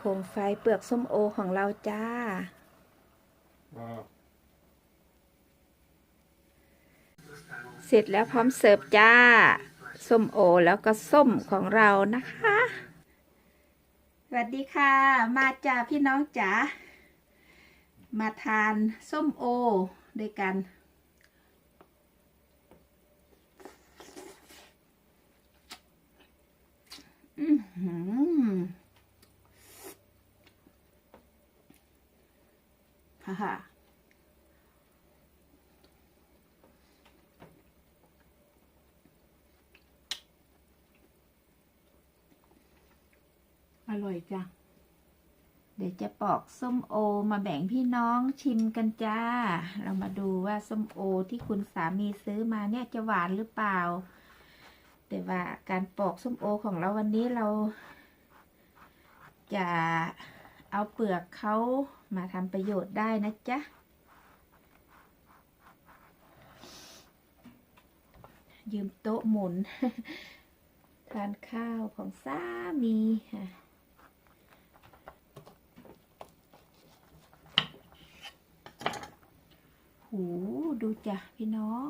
โคมไฟเปลือกส้มโอของเราจ้า Wow. เสร็จแล้วพร้อมเสิร์ฟจ้า ส้มโอแล้วก็ส้มของเรานะคะ สวัสดีค่ะ มาจ้าพี่น้องจ๋า มาทานส้มโอด้วยกันอือ หือฮ่าฮ่าอร่อยจ้ะ เดี๋ยวจะปอกส้มโอมาแบ่งพี่น้องชิมกันจ้า เรามาดูว่าส้มโอที่คุณสามีซื้อมาเนี่ยจะหวานหรือเปล่า แต่ว่าการปอกส้มโอของเราวันนี้เราจะ เอาเปลือกเขามาทำประโยชน์ได้นะจ๊ะ ยืมโต๊ะหมุน ทานข้าวของสามีค่ะหูดูจ้ะพี่น้อง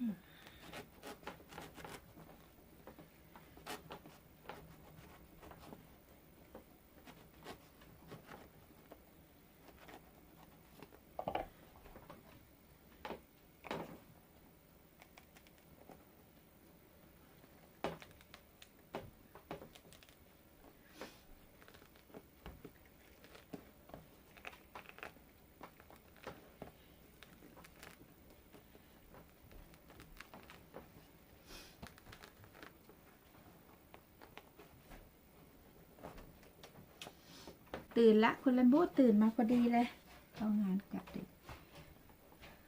Hmm. ตื่นละคุณลัมโบตื่นมาพอดีเลยเข้างานกลับดึก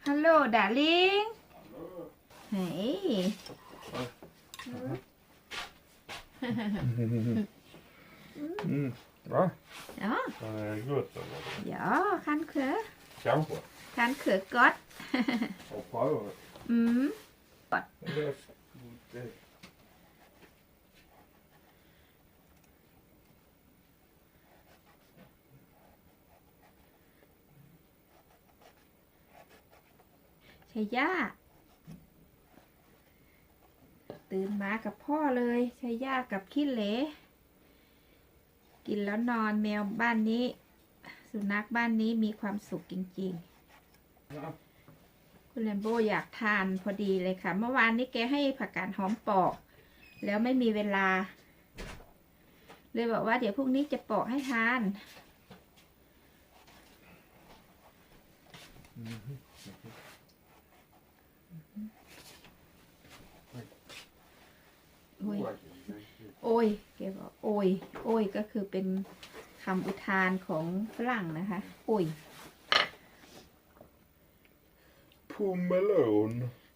ฮัลโหลดาลิงเฮ้ย Mm. Va? อ๋อ Den är god eller? ja kan klø Kanske. kan klø godt Och pröva det. อืม Det är ชายย่าตื่นมากับพ่อเลยชายย่ากับขี้เหลกินแล้วนอนแมวบ้านนี้ สุนัขบ้านนี้มีความสุขจริง ๆ คุณแลมโบอยากทานพอดีเลยค่ะ เมื่อวานนี้แกให้ผักกาดหอมปอก แล้วไม่มีเวลา เลยบอกว่าเดี๋ยวพรุ่งนี้จะปอกให้ทาน โอ้ยโอ้ยแกบอกโอ้ยโอ้ยก็คือเป็นคำอุทานของฝรั่งนะคะ โอ้ย Pomelon.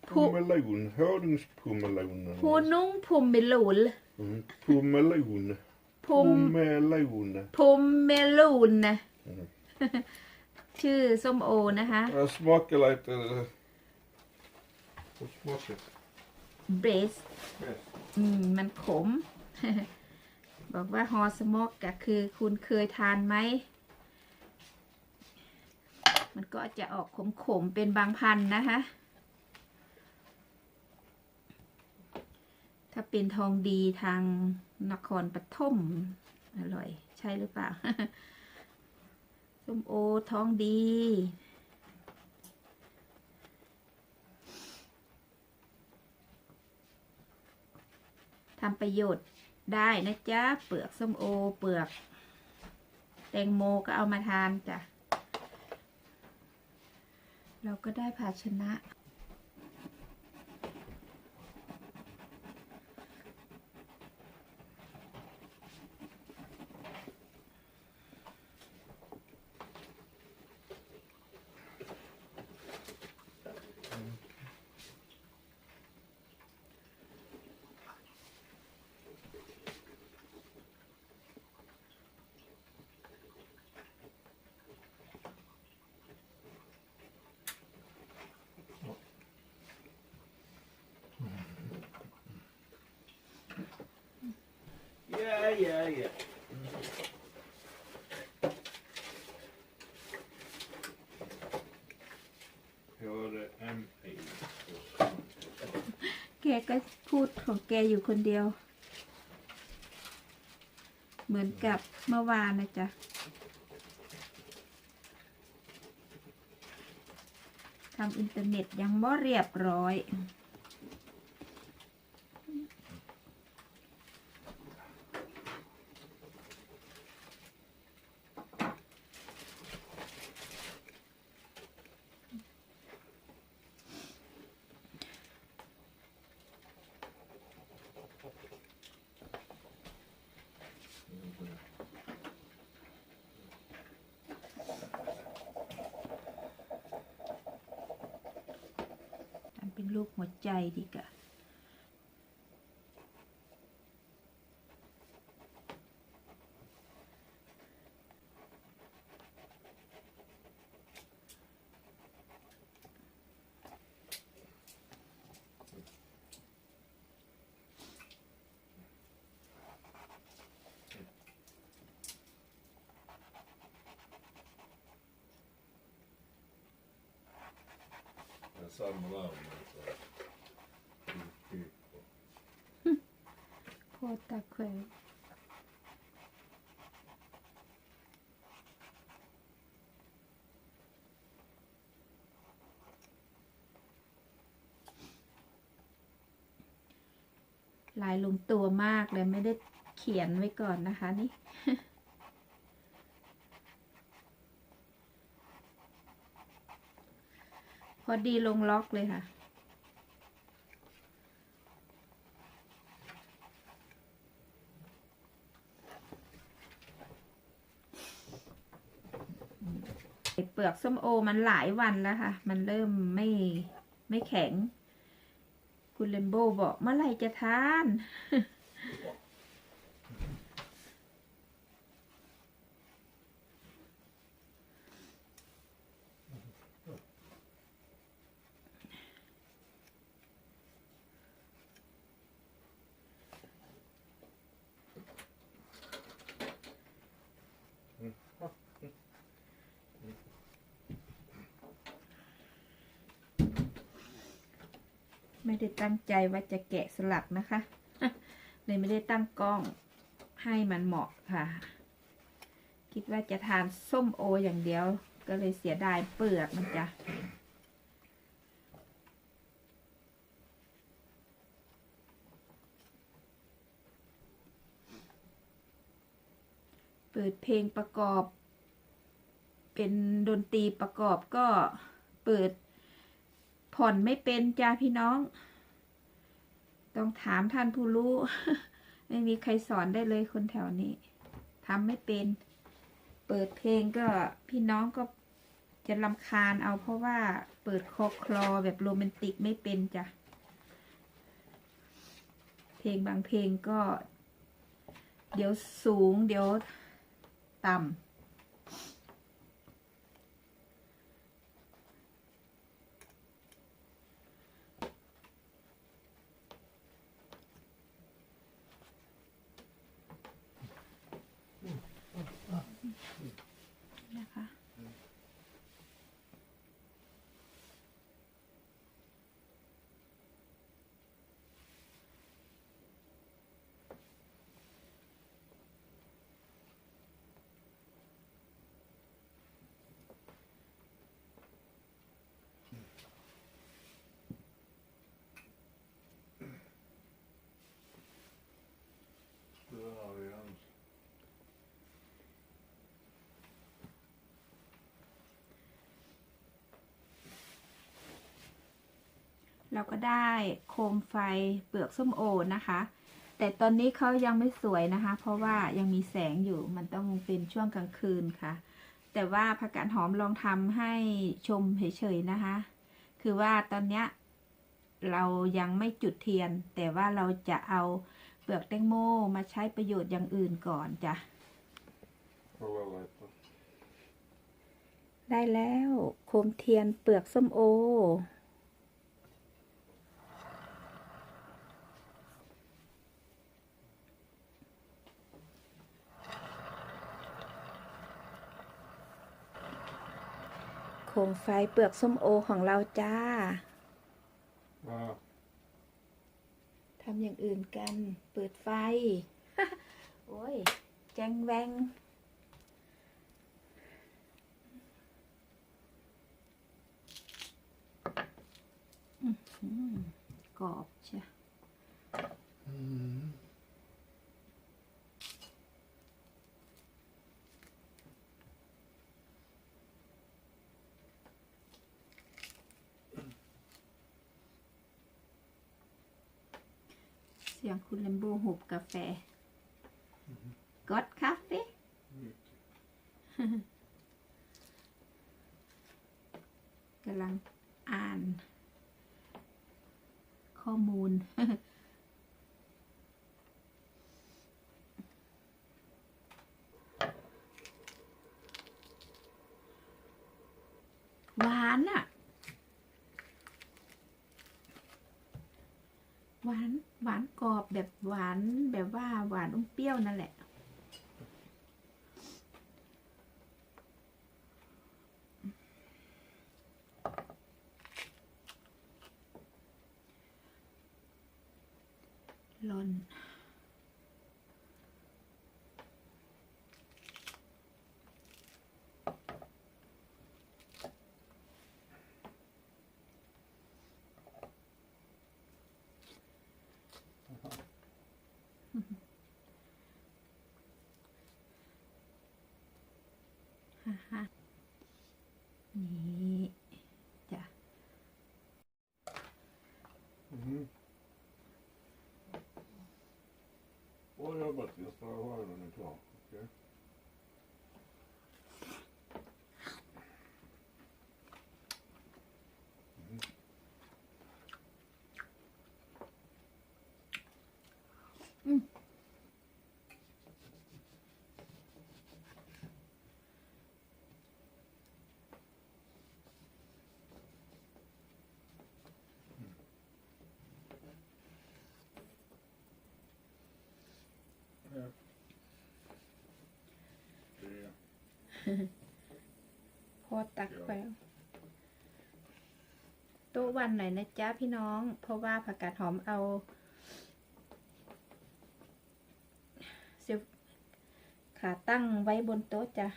Po- Pomelon. Honungspomelon. พูนุ่งพุมเมลูน Mm. Pomelon. พุม Pomelon. พุมเมลูนนะอืม ชื่อส้มโอนะคะ Jag smakar lite... Vad smakar เบส det? อืมมันขม บอกว่าฮอสโมกก็คือคุณเคยทานไหม มันก็จะออกขมๆ เป็นบางพันธุ์นะคะ ถ้าเป็นทองดีทางนครปฐมอร่อย ใช่หรือเปล่า ส้มโอทองดี ทำประโยชน์ได้นะจ๊ะ เปลือกส้มโอ เปลือกแตงโมก็เอามาทานจ้ะ เราก็ได้ภาชนะ Yeah, yeah, yeah. Hörde M.A. แกก็พูดของแกอยู่คนเดียว เหมือนกับเมื่อวานนะจ๊ะ ทำอินเทอร์เน็ตยังบ่เรียบร้อย ทำเป็นรู ปหัวใจดีกว่า Ja, samma namn alltså. Typ. โคตาแควลายลงตัวมากเลยไม่ได้เขียนไว้ก่อนนะคะนี่ พอดีลงล็อกเลยค่ะ เปลือกส้มโอมันหลายวันแล้วค่ะ มันเริ่มไม่ไม่แข็ง คุณเลมโบบอกเมื่อไหร่จะทาน ไม่ได้ตั้งใจว่าจะแกะสลักนะคะ เลยไม่ได้ตั้งกล้องให้มันเหมาะค่ะ คิดว่าจะทานส้มโออย่างเดียว ก็เลยเสียดายเปลือกมันจะเปิดเพลงประกอบ เป็นดนตรีประกอบก็เปิด ผ่อนไม่เป็นจ้าพี่น้อง ต้องถามท่านผู้รู้ ไม่มีใครสอนได้เลยคนแถวนี้ทำไม่เป็น เปิดเพลงก็พี่น้องก็จะลำคาญเอาเพราะว่าเปิดคอคลอแบบโรแมนติกไม่เป็นจ้ะ เพลงบางเพลงก็ เดี๋ยวสูงเดี๋ยวต่ำ นะคะ เราก็ได้โคมไฟเปลือกส้มโอนะคะ แต่ตอนนี้เขายังไม่สวยนะคะ เพราะว่ายังมีแสงอยู่มันต้องเป็นช่วงกลางคืนค่ะ แต่ว่าผักกาดหอมลองทำให้ชมเฉยๆนะคะ คือว่าตอนเนี้ยเรายังไม่จุดเทียน แต่ว่าเราจะเอาเปลือกแตงโมมาใช้ประโยชน์อย่างอื่นก่อนจ้ะ Vad var det på? ได้แล้วโคมเทียนเปลือกส้มโอ มไฟเปลือกส้มโอของเราจ้า Ja. ทำอย่างอื่นกัน เปิดไฟ โอ้ย แจงแวงอื้อหือกรอบใช่ สียงคุณเลมโบหุบกาแฟกดคาเฟ่กำลังอ่าน ข้อมูล หวานอะหวาน หวานกรอบ แบบหวานแบบว่าหวานอมเปรี้ยวนั่นแหละลอน ฮ่าฮ่านี่จ้ะ Mhm. Bra jobbat, jag ska ha den är klar. Okej. Ja. Det พอตักไปโต๊ะวันหน่อยนะจ๊ะพี่น้อง เพราะว่าผักกาดหอมเอาเสียบขาตั้งไว้บนโต๊ะจ้ะ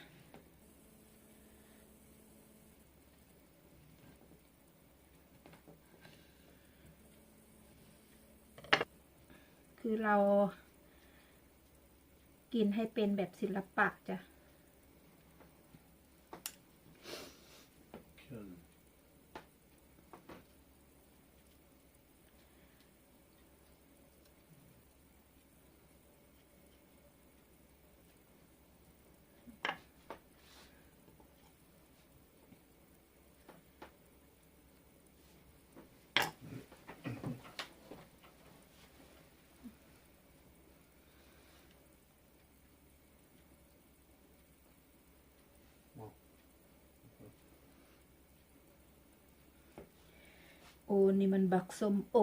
คือเรากินให้เป็นแบบศิลปะจ้ะ โอ้ นี่มันบักส้มโอ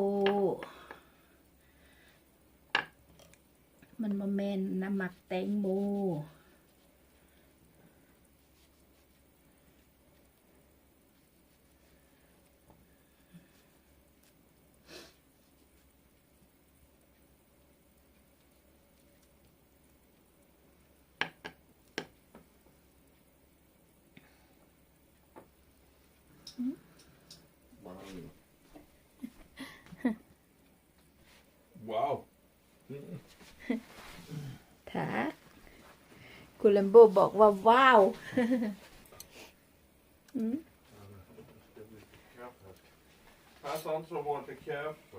มันมาแมนน้ำหมักแตงโม Wow. คุณเลมโบบอกว่าว้าวอืม Det blir kaffe. Han sa inte så var till kaffe.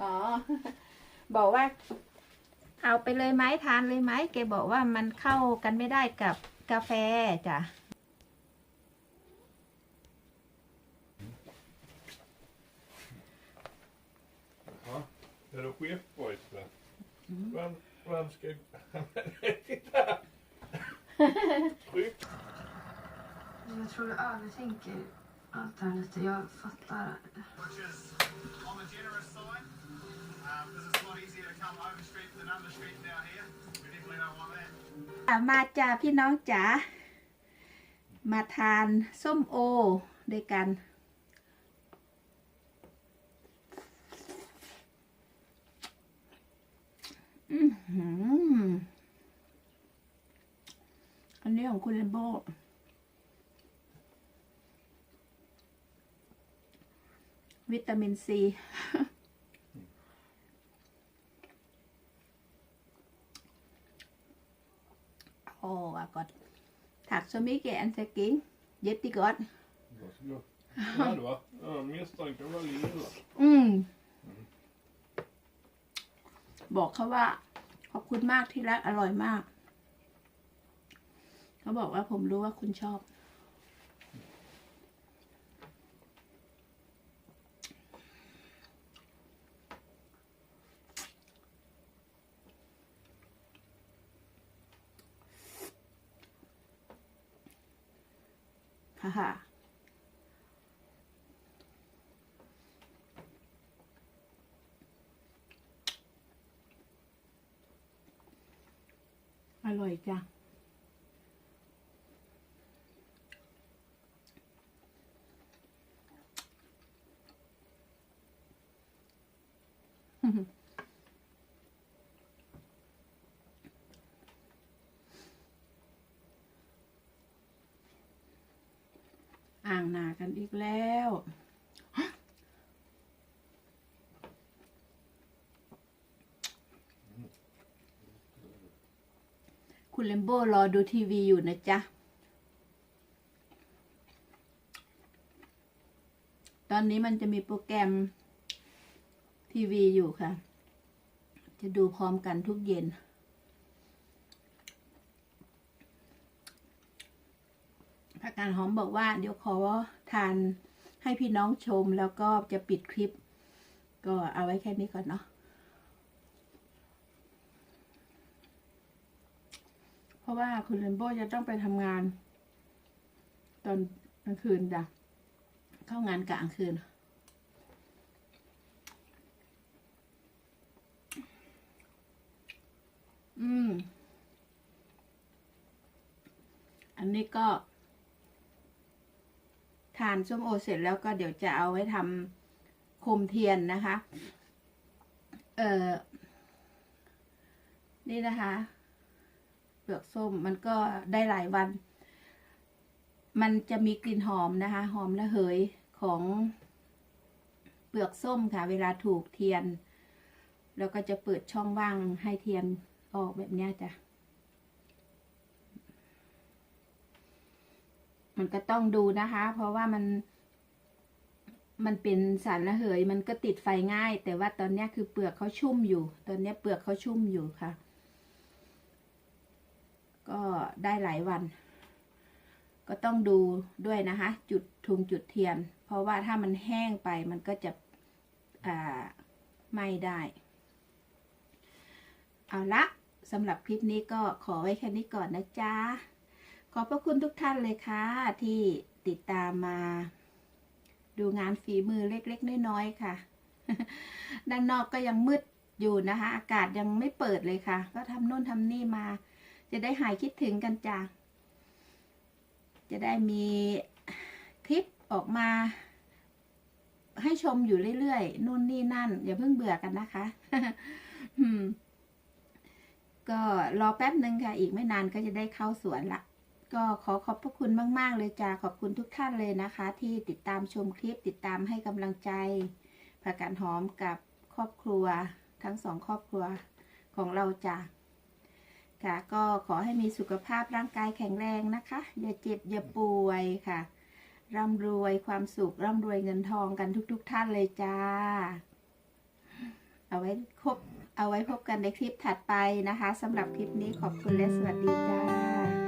อ๋อ บอกว่า เอาไปเลยไหมทานเลยไหมแกบอกว่ามันเข้ากันไม่ได้กับกาแฟจ้ะ Jaha. Är du chefpojke? Vem, vem ska... Titta! Tryck. Jag tror du övertänker allt här lite. Jag fattar. which is on the generous side because it's a lot easier to come over street than under street down here. We definitely don't want that. อะมาจ้าพี่น้องจ๋า มาทานส้มโอด้วยกัน อือหืออันนี้ของคุณเลมโบวิตามินซี Åh, vad gott. Tack så mycket, Ann-Sofie. Jättegott. Varsågod. Ja, det var. Ja, misstanken var lilla. อืมบอกเขาว่า ขอบคุณมากที่รักอร่อยมาก เขาบอกว่าผมรู้ว่าคุณชอบ ฮ่าฮ่า ร่อยจ้ะอ่างหนากันอีกแล้ว คุณเลมโบรอดูทีวีอยู่นะจ๊ะ ตอนนี้มันจะมีโปรแกรมทีวีอยู่ค่ะ จะดูพร้อมกันทุกเย็นพักการหอมบอกว่า เดี๋ยวขอทานให้พี่น้องชมแล้วก็จะปิดคลิป ก็เอาไว้แค่นี้ก่อนเนาะ เพราะว่าคุณเรนโบจะต้องไปทำงาน ตอนกลางคืนจ้ะเข้างานกลางคืน อืม อันนี้ก็ทานส้มโอเสร็จแล้วก็เดี๋ยวจะเอาไว้ทำโคมเทียนนะคะ เออนี่นะคะ เปลือกส้มมันก็ได้หลายวัน มันจะมีกลิ่นหอมนะคะ หอมระเหยของเปลือกส้มค่ะ เวลาถูกเทียน แล้วก็จะเปิดช่องว่างให้เทียนออกแบบนี้จ้ะมันก็ต้องดูนะคะ เพราะว่ามันมันเป็นสารระเหย มันก็ติดไฟง่าย แต่ว่าตอนนี้คือเปลือกเขาชุ่มอยู่ ตอนนี้เปลือกเขาชุ่มอยู่ค่ะ ก็ได้หลายวัน ก็ต้องดูด้วยนะคะ จุดทุงจุดเทียน เพราะว่าถ้ามันแห้งไปมันก็จะไหม่ได้ เอาละสำหรับคลิปนี้ก็ขอไว้แค่นี้ก่อนนะจ๊ะ ขอบพระคุณทุกท่านเลยค่ะ ที่ติดตามมา ดูงานฝีมือเล็กๆ น้อยๆ ค่ะ ด้านนอกก็ยังมืดอยู่นะคะ อากาศยังไม่เปิดเลยค่ะ ก็ทำโน่นทำนี่มา จะได้หายคิดถึงกันจ้ะจะได้มีคลิปออกมา ให้ชมอยู่เรื่อยๆนู่นนี่นั่น อย่าเพิ่งเบื่อกันนะคะก็รอแป๊บหนึ่งค่ะ อีกไม่นานก็จะได้เข้าสวนละก็ขอขอบพระคุณมาก ๆ เลยจ้าขอบคุณทุกท่านเลยนะคะ ที่ติดตามชมคลิปติดตามให้กำลังใจผักกาดหอมกับครอบครัว ทั้งสองครอบครัวของเราจ้า ค่ะก็ขอให้มีสุขภาพร่างกายแข็งแรงนะคะ อย่าเจ็บอย่าป่วยค่ะ ร่ำรวยความสุขร่ำรวยเงินทองกันทุกๆท่านเลยจ้า เอาไว้คบเอาไว้พบกันในคลิปถัดไปนะคะสำหรับคลิปนี้ขอบคุณและสวัสดีจ้า